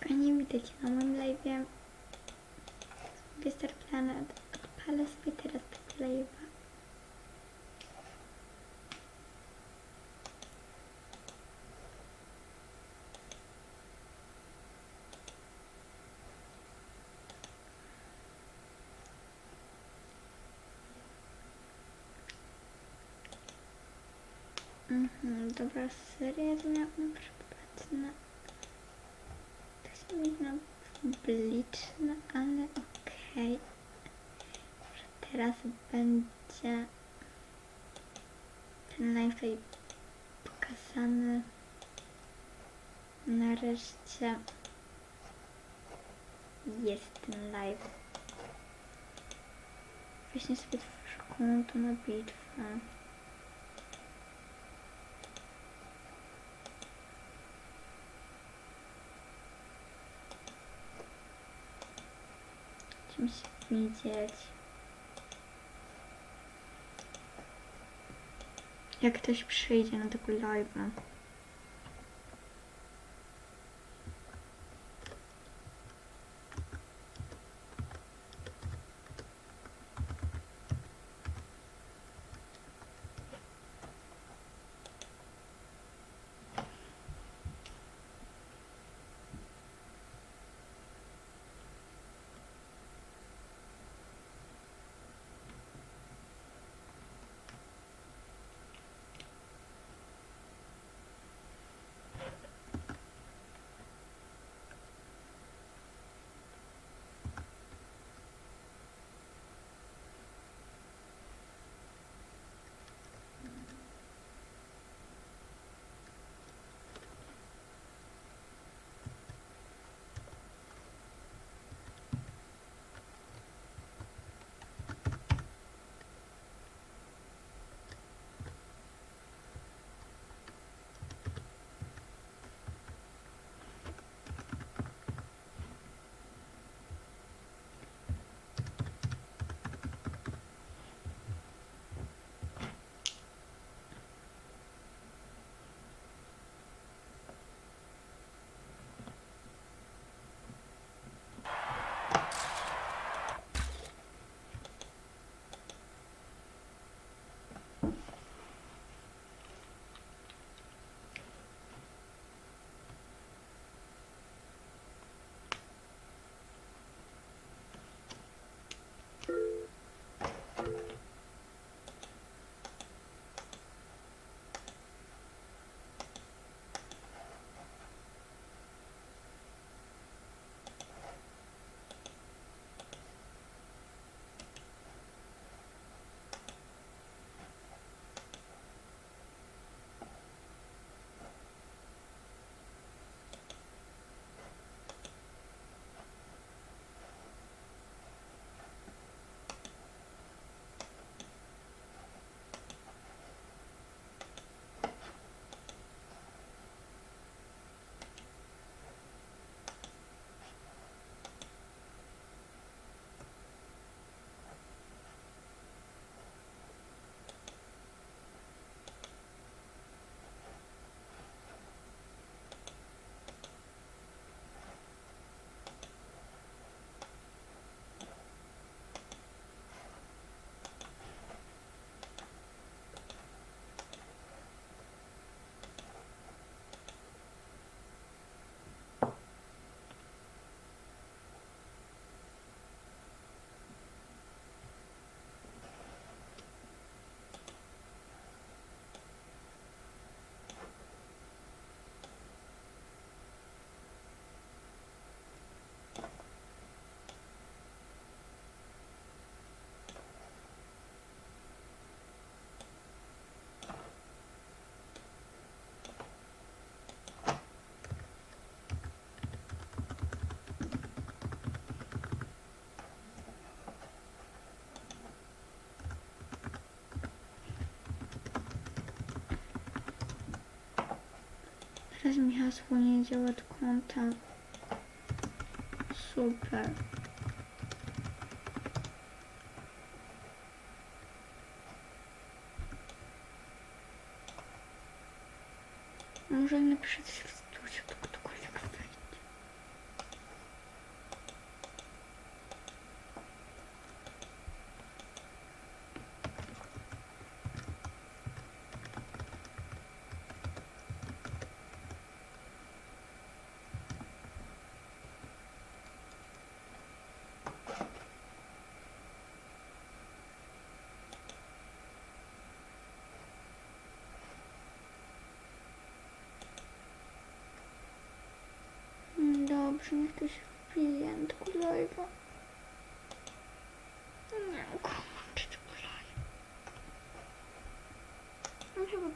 Fajnie widać na moim live'ie. Star Planet. Odpalę sobie teraz tego live'a. Mhm, dobra seria dnia prywatna. Na publiczne, ale okej. Że teraz będzie ten live pokazany. Nareszcie jest ten live. Właśnie sobie tworzę konto na bitwę. Się widzieć. Jak ktoś przyjdzie na tego live'a. Teraz mi hasło nie działa od konta. Super. Może napiszę coś w Dobrze, niech ktoś wbije na tego live'a. Nie, kurczę, tego live'a. No chyba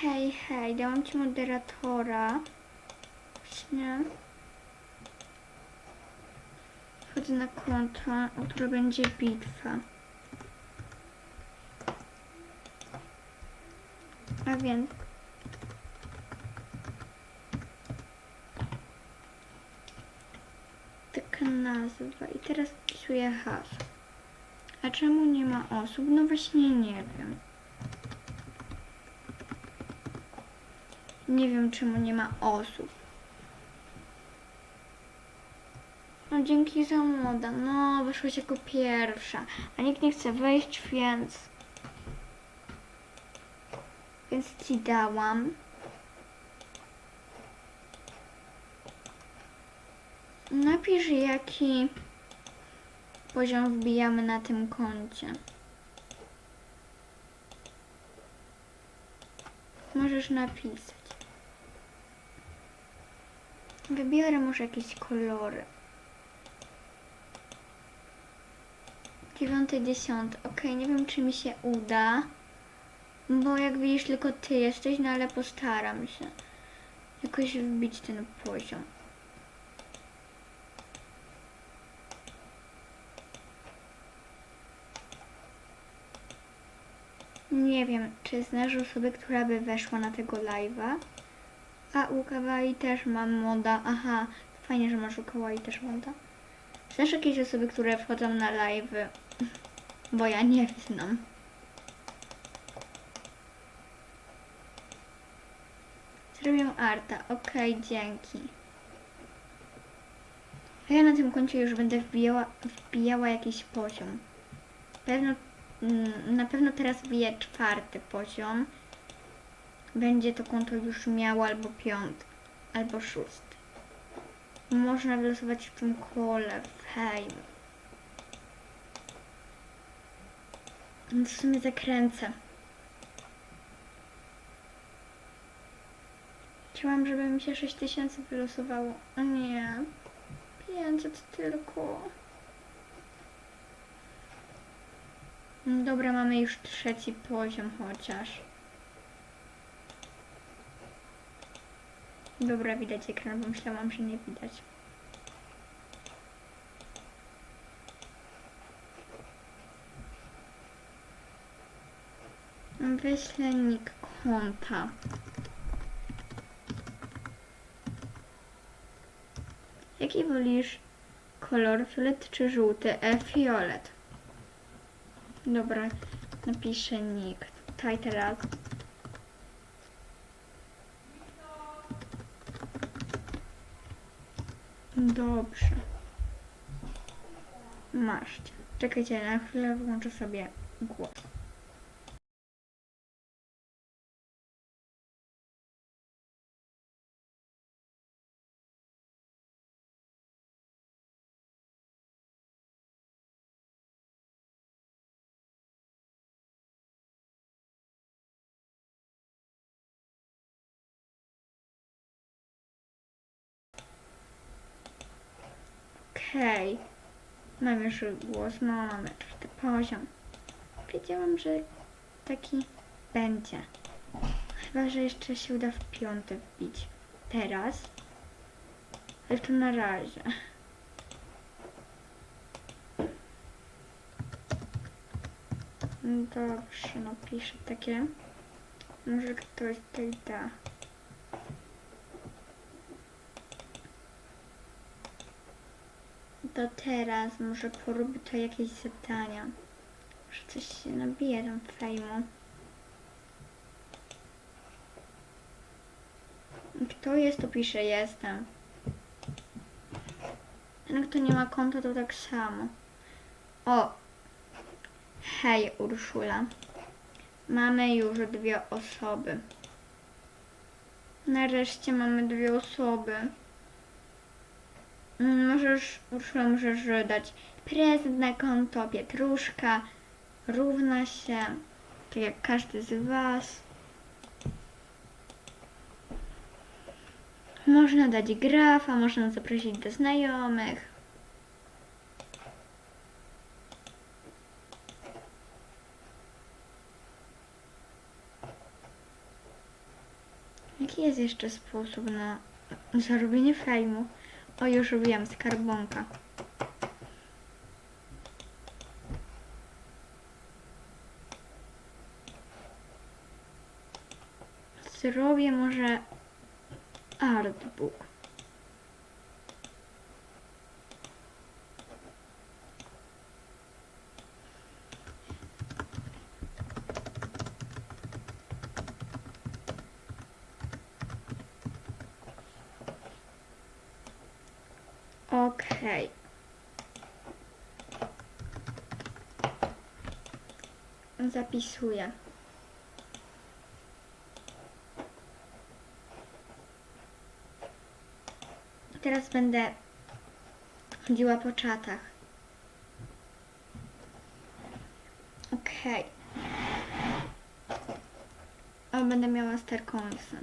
Hej, hej, dałam ci moderatora. Właśnie. Wchodzę na konto, które będzie bitwa. A więc. Taka nazwa. I teraz wpisuję hasło. A czemu nie ma osób? No właśnie nie wiem. Nie wiem, czemu nie ma osób. No dzięki za moda. No, wyszłaś jako pierwsza. A nikt nie chce wejść, więc... Więc ci dałam. Napisz, jaki poziom wbijamy na tym koncie. Możesz napisać. Wybiorę może jakieś kolory. Dziewiąty, dziesiąty. Okej, nie wiem czy mi się uda. Bo jak widzisz tylko ty jesteś, no ale postaram się jakoś wbić ten poziom. Nie wiem, czy znasz osobę, która by weszła na tego live'a. A u Kawaii też mam moda. Aha, fajnie, że masz u Kawaii też moda. Znasz jakieś osoby, które wchodzą na live? Bo ja nie znam. Zrobię arta. Okej, dzięki. A ja na tym koncie już będę wbijała, wbijała jakiś poziom. Pewno, mm, na pewno teraz wbiję czwarty poziom będzie to konto już miało albo piąty, albo szósty. Można wylosować w tym kole fame. No w sumie zakręcę. Chciałam, żeby mi się 6000 wylosowało. O nie. 500 tylko. No Dobra, mamy już trzeci poziom chociaż. Dobra, widać ekran, bo myślałam, że nie widać. Wyślę nick konta. Jaki wolisz kolor, fiolet czy żółty? E, fiolet. Dobra, napiszę nick. Tutaj teraz. Dobrze. Masz. Czekajcie, na chwilę włączę sobie głos. Okej. Mam już głos, no mamy czwarty poziom. Wiedziałam, że taki będzie. Chyba, że jeszcze się uda w piąty wbić. Teraz. Ale to na razie. Dobrze, napiszę takie. Może ktoś tutaj da. To teraz może porobię to jakieś zadania. Może coś się nabije tam fejmu. Kto jest, to pisze jestem. No kto nie ma konta, to tak samo. O! Hej, Urszula. Mamy już dwie osoby. Nareszcie mamy dwie osoby. Mm, Możesz, Urszula, możesz dać prezent na konto, pietruszka, równa się, tak jak każdy z Was. Można dać grafa, można zaprosić do znajomych. Jaki jest jeszcze sposób na zarobienie fejmu? O, już wiem, skarbonka. Zrobię może artbook. Okej. Zapisuję. Teraz będę chodziła po czatach. Okej. O, będę miała sterkąsy.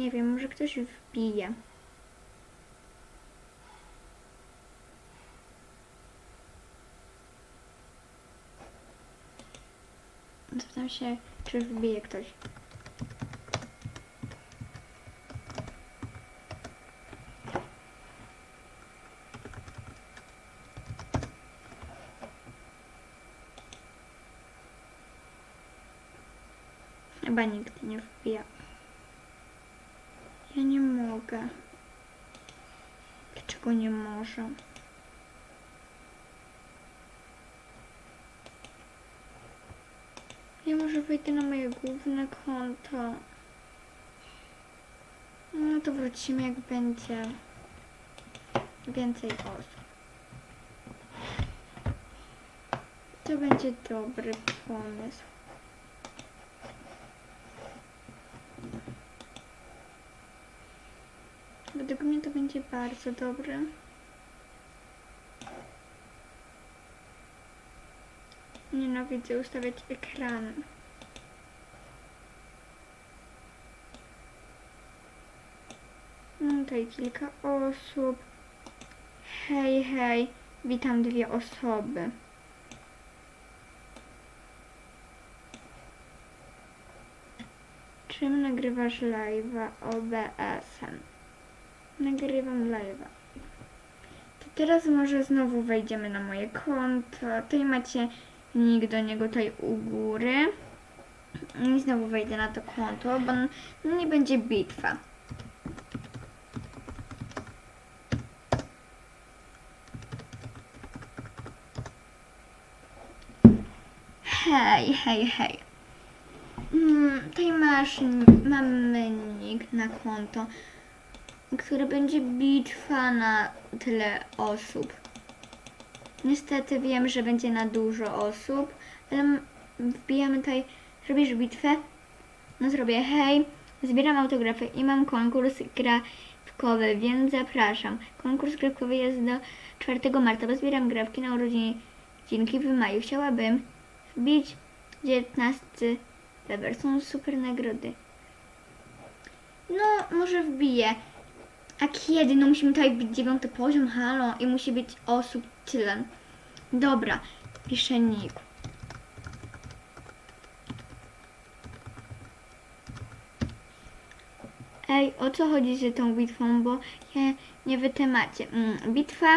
Nie wiem, może ktoś wbije. Zapytam się, czy wbije ktoś. Chyba nikt nie wbija. Ja nie mogę. Dlaczego nie może? Ja może wejdę na moje główne konto. No to wrócimy jak będzie więcej osób. To będzie dobry pomysł. Według mnie to będzie bardzo dobre. Nienawidzę ustawiać ekran. Mam tutaj kilka osób. Hej, hej. Witam dwie osoby. Czym nagrywasz live'a OBS-em? Nagrywam live'a. To teraz może znowu wejdziemy na moje konto. Tutaj macie link do niego tutaj u góry. I znowu wejdę na to konto, bo nie będzie bitwa. Hej, hej, hej. Mm, Tutaj masz, mamy nick na konto, które będzie bitwa na tyle osób. Niestety wiem, że będzie na dużo osób, ale wbijamy tutaj, zrobisz bitwę? No zrobię, hej, zbieram autografy i mam konkurs grafikowy, więc zapraszam. Konkurs grafikowy jest do 4 marca, bo zbieram grafki na urodzinki w maju. Chciałabym wbić 19 Weber. Są super nagrody. No, może wbiję. A kiedy? No musimy tutaj być dziewiąty poziom, halo. I musi być osób tyle. Dobra, piszę nick. Ej, o co chodzi z tą bitwą, bo nie wy temacie. Mm, bitwa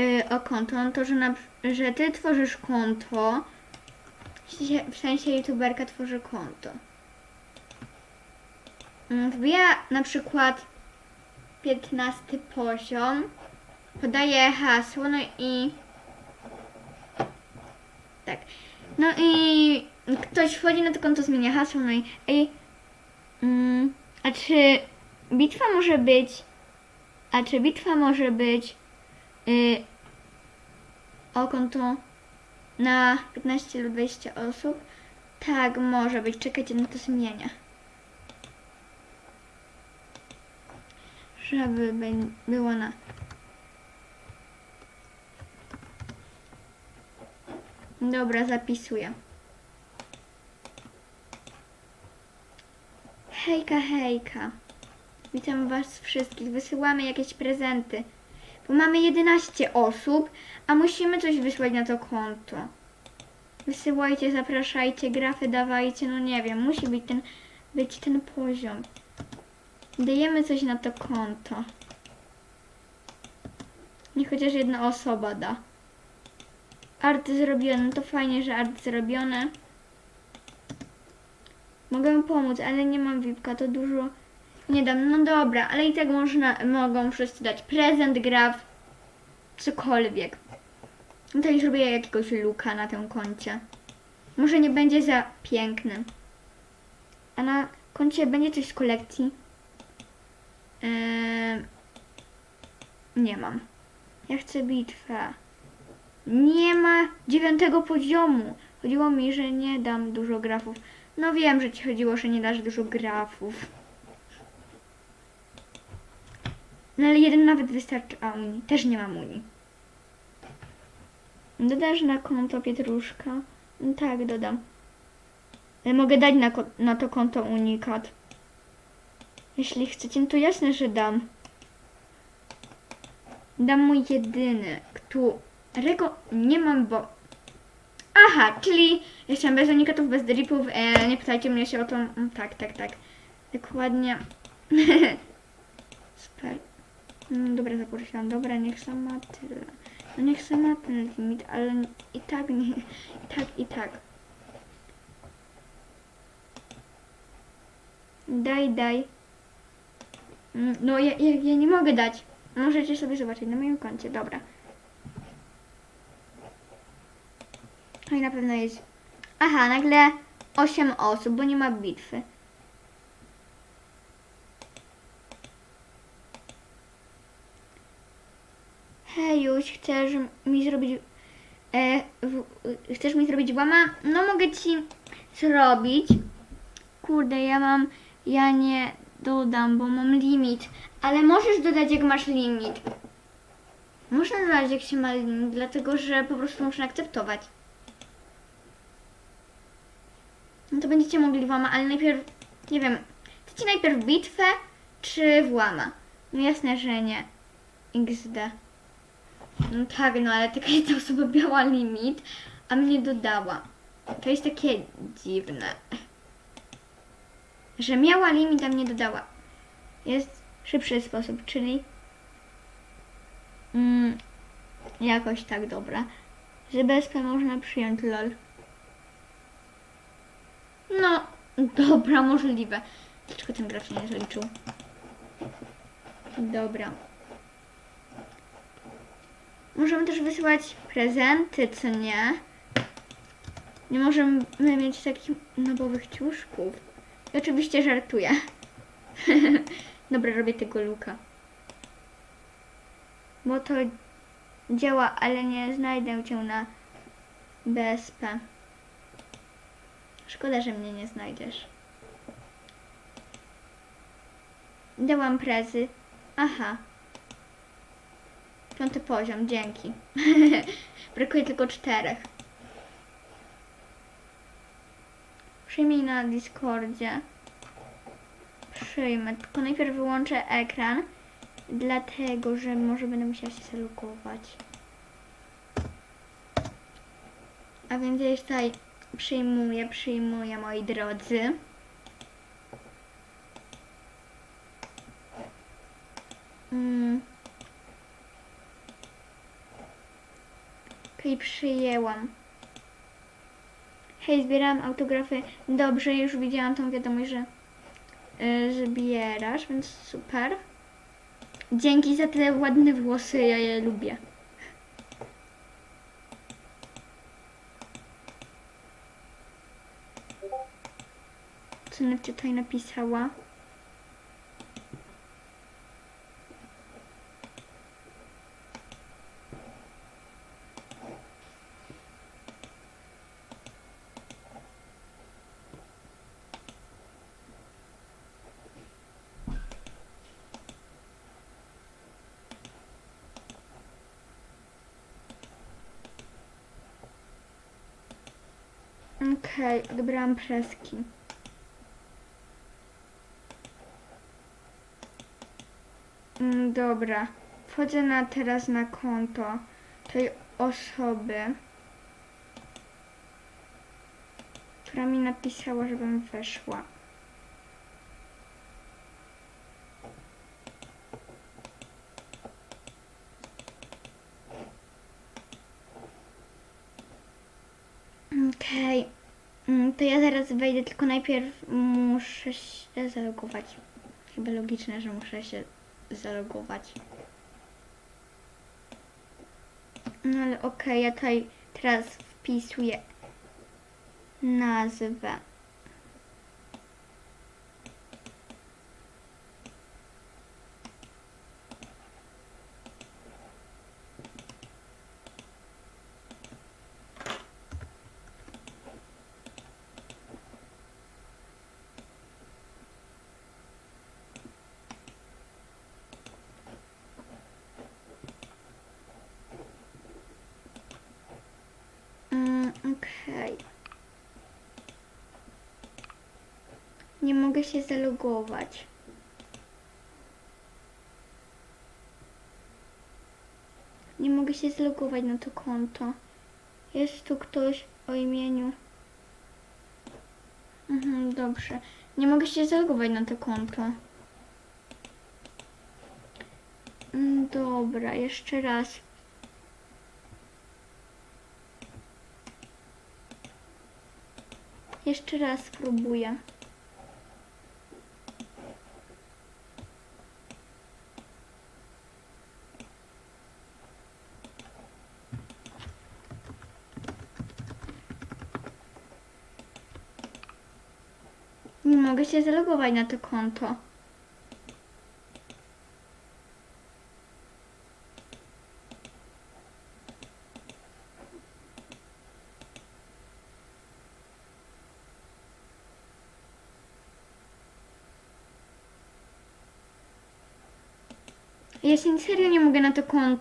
y, o konto, no to, że, na, że ty tworzysz konto, w sensie youtuberka tworzy konto. Mm, Wbija na przykład 15 poziom, podaje hasło, no i tak. No i ktoś wchodzi na to konto, zmienia hasło, no i ej, mm, a czy bitwa może być, a czy bitwa może być y, o konto na 15 lub 20 osób? Tak, może być. Czekajcie na to zmienia. Żeby bę- było na. Dobra, zapisuję. Hejka, hejka. Witam Was wszystkich. Wysyłamy jakieś prezenty. Bo mamy 11 osób, a musimy coś wysłać na to konto. Wysyłajcie, zapraszajcie, grafy dawajcie, no nie wiem, musi być ten, być ten poziom. Dajemy coś na to konto. Niech chociaż jedna osoba da. Arty zrobione, no to fajnie, że arty zrobione. Mogę pomóc, ale nie mam VIPka, to dużo nie dam. No dobra, ale i tak można, mogą wszyscy dać prezent, graf, cokolwiek. Tutaj zrobię jakiegoś luka na tym koncie. Może nie będzie za piękny. A na koncie będzie coś z kolekcji? Eee, nie mam. Ja chcę bitwę. Nie ma dziewiątego poziomu. Chodziło mi, że nie dam dużo grafów. No wiem, że ci chodziło, że nie dasz dużo grafów. No ale jeden nawet wystarczy, a Unii. Też nie mam Unii. Dodasz na konto Pietruszka? No Tak, dodam. Ale mogę dać na, na to konto unikat. Jeśli chcecie, to jasne, że dam. Dam mój jedyny, którego nie mam, bo... Aha, czyli jestem bez unikatów, bez dripów. E, nie pytajcie mnie się o to. Mm, Tak, tak, tak. Dokładnie. Super. Mm, Dobra, zaprosiłam. Dobra, niech sama tyle. No niech sama ten limit, ale i tak nie, i tak, i tak. Daj, daj. Mm, No ja, ja, ja nie mogę dać. Możecie sobie zobaczyć na moim koncie, dobra. No i na pewno jest... Aha, nagle 8 osób, bo nie ma bitwy. Hejuś, chcesz mi zrobić... E, w, chcesz mi zrobić łama? No mogę ci zrobić. Kurde, ja mam... Ja nie dodam, bo mam limit. Ale możesz dodać, jak masz limit. Można dodać, jak się ma limit, dlatego że po prostu muszę akceptować. No to będziecie mogli włama, ale najpierw, nie wiem, chcecie najpierw bitwę, czy włama? No jasne, że nie. XD. No tak, no ale taka jedna osoba miała limit, a mnie dodała. To jest takie dziwne. Że miała limit, a mnie dodała. Jest szybszy sposób, czyli mm, jakoś tak dobra. Że BSP można przyjąć lol. No, dobra, możliwe. Dlaczego ten się nie zaliczył? Dobra. Możemy też wysyłać prezenty, co nie? Nie możemy mieć takich nobowych ciuszków. I oczywiście żartuję. Dobra, robię tego luka. Bo to działa, ale nie znajdę cię na BSP. Szkoda, że mnie nie znajdziesz. Dałam prezy. Aha. Piąty poziom, dzięki. Brakuje tylko czterech. Przyjmij na Discordzie. Przyjmę, tylko najpierw wyłączę ekran, dlatego że może będę musiała się zalogować. A więc już tutaj przyjmuję, przyjmuję moi drodzy. Mm. Okej, przyjęłam. Hej, zbieram autografy. Dobrze, już widziałam tą wiadomość, że y, zbierasz, więc super. Dzięki za te ładne włosy, ja je lubię. Ona tutaj napisała? Okej, odebrałam preski. Mm, Dobra, wchodzę na, teraz na konto tej osoby, która mi napisała, żebym weszła. Okej, Mm, to ja zaraz wejdę, tylko najpierw muszę się zalogować. Chyba logiczne, że muszę się zalogować. No ale okej, ja tutaj teraz wpisuję nazwę. Mm, Okej. Nie mogę się zalogować. Nie mogę się zalogować na to konto. Jest tu ktoś o imieniu. Mhm, dobrze. Nie mogę się zalogować na to konto. Mm, Dobra, jeszcze raz. Jeszcze raz spróbuję. się zalogować na to konto. Ja się serio nie mogę na to konto.